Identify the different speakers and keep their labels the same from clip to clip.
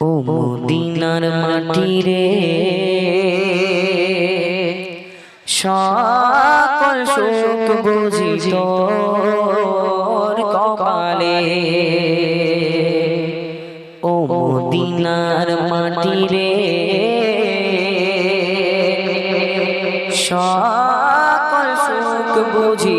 Speaker 1: ও মদিনার মাটি রে সকল সুখ বুঝি কপালে। ও মদিনার মাটি রে সকল সুখ বুঝি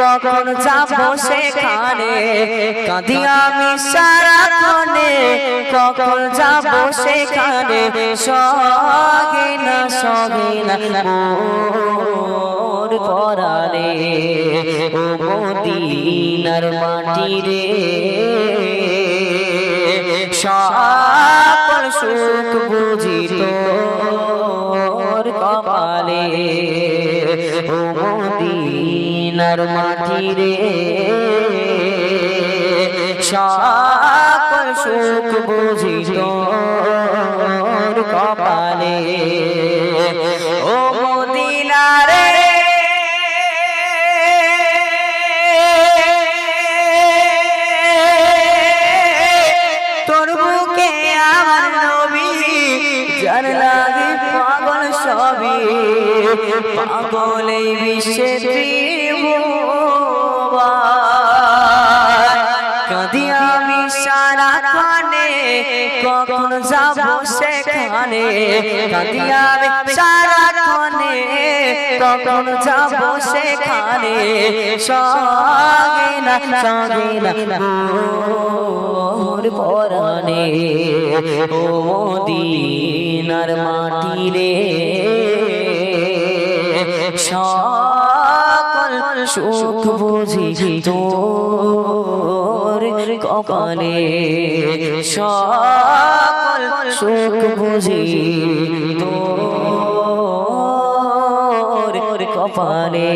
Speaker 1: কখন যাব সেখানে? কাঁদি আমি সারা কানে কখন যাব সেখানে? সগে না সগে না মোর পরারে ও মদিনার মাটি রে সকল সুখ বুঝি তোর কপালে। ও মদিনার মাটি রে সুখ বুঝি তোর কপালে। ও মদিনা রে। তোর বুকে আমার নবী লাগে পাগল সবই, পাগল এই বিশ্বে সারা কানে, কখন যাব সেখানে? কাঁদি আমি সারা কখন যাব সেখানে? সঙ্গে না সঙ্গে না পরানে ও মদিনার মাটি রে সকল সুখ বুঝি তোর কপালে সকল সুখ বুঝি তোর কপালে।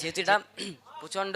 Speaker 1: যেহেতু এটা প্রচণ্ড